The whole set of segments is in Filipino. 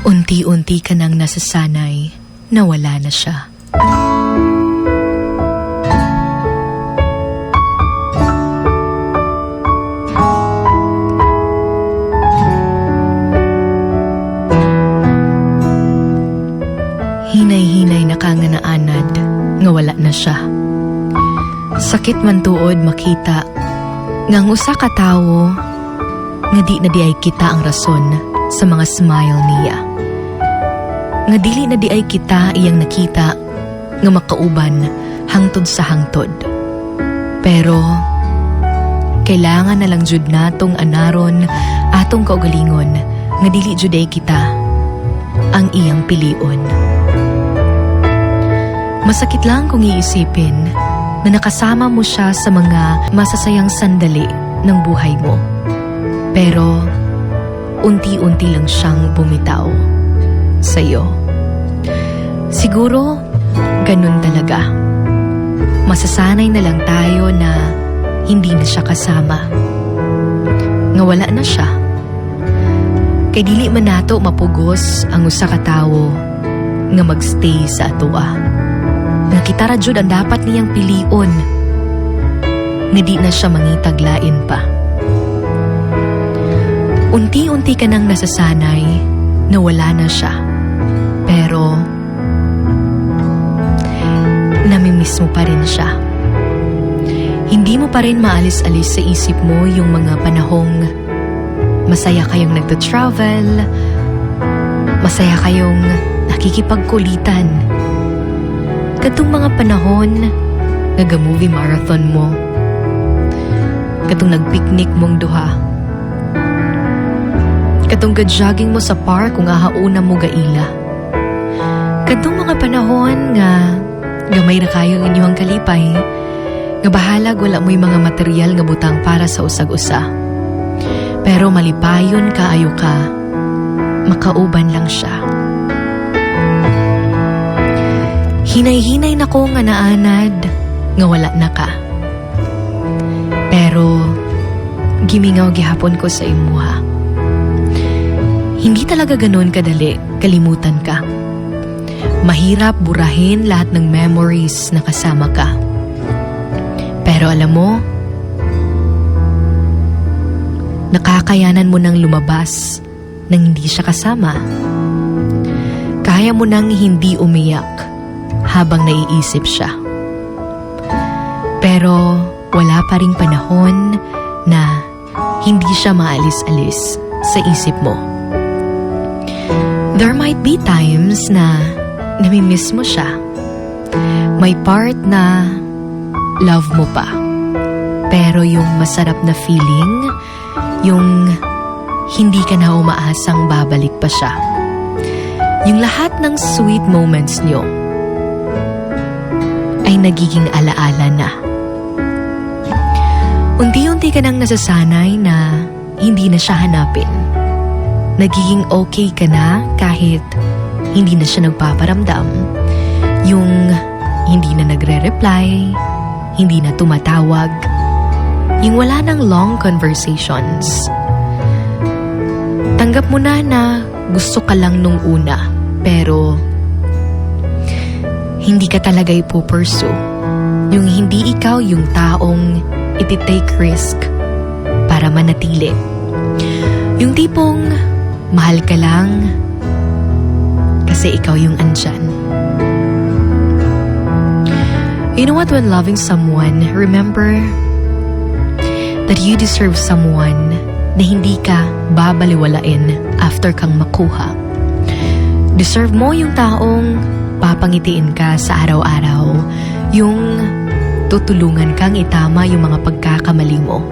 Unti-unti ka nang nasasanay na wala na siya. Hinay-hinay na ka nga naanad nga wala na siya. Sakit man tuod makita nga ang usa ka tawo nga di na di ay kita ang rason sa mga smile niya. Nga dili na di ay kita iyang nakita nga makauban hangtod sa hangtod. Pero kailangan na lang jud natong anaron atong kaugalingon nga dili jud ay kita ang iyang pilion. Masakit lang kung iisipin na nakasama mo siya sa mga masasayang sandali ng buhay mo. Pero unti-unti lang siyang bumitaw sa'yo. Siguro, ganun talaga. Masasanay na lang tayo na hindi na siya kasama. Nga wala na siya. Kay dili man nato mapugos ang usa ka tawo nga magstay sa atoa. Nga kita ra jud ang dapat niyang pilion. Nga di na siya mangitaglain pa. Unti-unti ka nang nasasanay na wala na siya. Pero, namimiss mo pa rin siya. Hindi mo pa rin maalis-alis sa isip mo yung mga panahong masaya kayong nagta-travel, masaya kayong nakikipagkulitan. Katong mga panahon, nag-movie marathon mo, katong nag-picnic mong duha, Katong jogging mo sa park kung ahauna mo gaila. Katong mga panahon nga gamay na kayo ang inyong kalipay, nga bahalag wala mo'y mga material nga butang para sa usag-usa. Pero malipayon kaayo ka, makauban lang siya. Hinay-hinay na ko nga naanad, nga wala na ka. Pero, gimingaw gihapon ko sa imuha. Hindi talaga ganon kadali, kalimutan ka. Mahirap burahin lahat ng memories na kasama ka. Pero alam mo, nakakayanan mo nang lumabas nang hindi siya kasama. Kaya mo nang hindi umiyak habang naiisip siya. Pero wala pa ring panahon na hindi siya maalis-alis sa isip mo. There might be times na namimiss mo siya. May part na love mo pa. Pero yung masarap na feeling, yung hindi ka na umaasang babalik pa siya. Yung lahat ng sweet moments niyo ay nagiging alaala na. Unti-unti ka nang nasasanay na hindi na siya hanapin nagiging okay ka na kahit hindi na siya nagpaparamdam. Yung hindi na nagre-reply, hindi na tumatawag, yung wala nang long conversations. Tanggap mo na na gusto ka lang nung una, pero hindi ka talaga ipupursue. Yung hindi ikaw yung taong iti-take risk para manatili. Yung tipong Mahal ka lang kasi ikaw yung andyan. You know what? When loving someone, remember that you deserve someone na hindi ka babaliwalain after kang makuha. Deserve mo yung taong papangitiin ka sa araw-araw, yung tutulungan kang itama yung mga pagkakamali mo.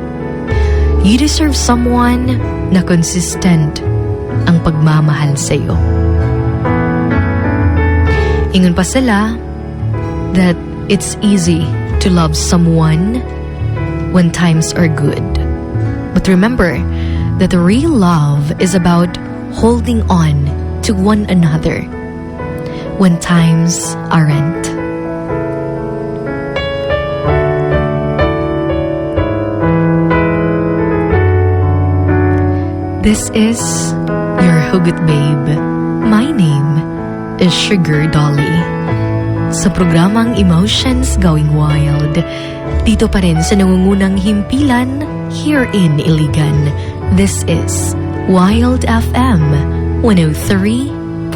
You deserve someone na consistent ang pagmamahal sa iyo. Ingon pa sila that it's easy to love someone when times are good. But remember that the real love is about holding on to one another when times aren't. This is your Hugot Babe, My name is Sugar Dolly. Sa programang Emotions Going Wild, dito pa rin sa nangungunang himpilan here in Iligan. This is Wild FM 103.1.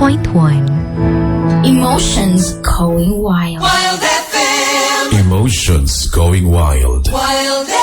Emotions going wild. Emotions going wild. Wild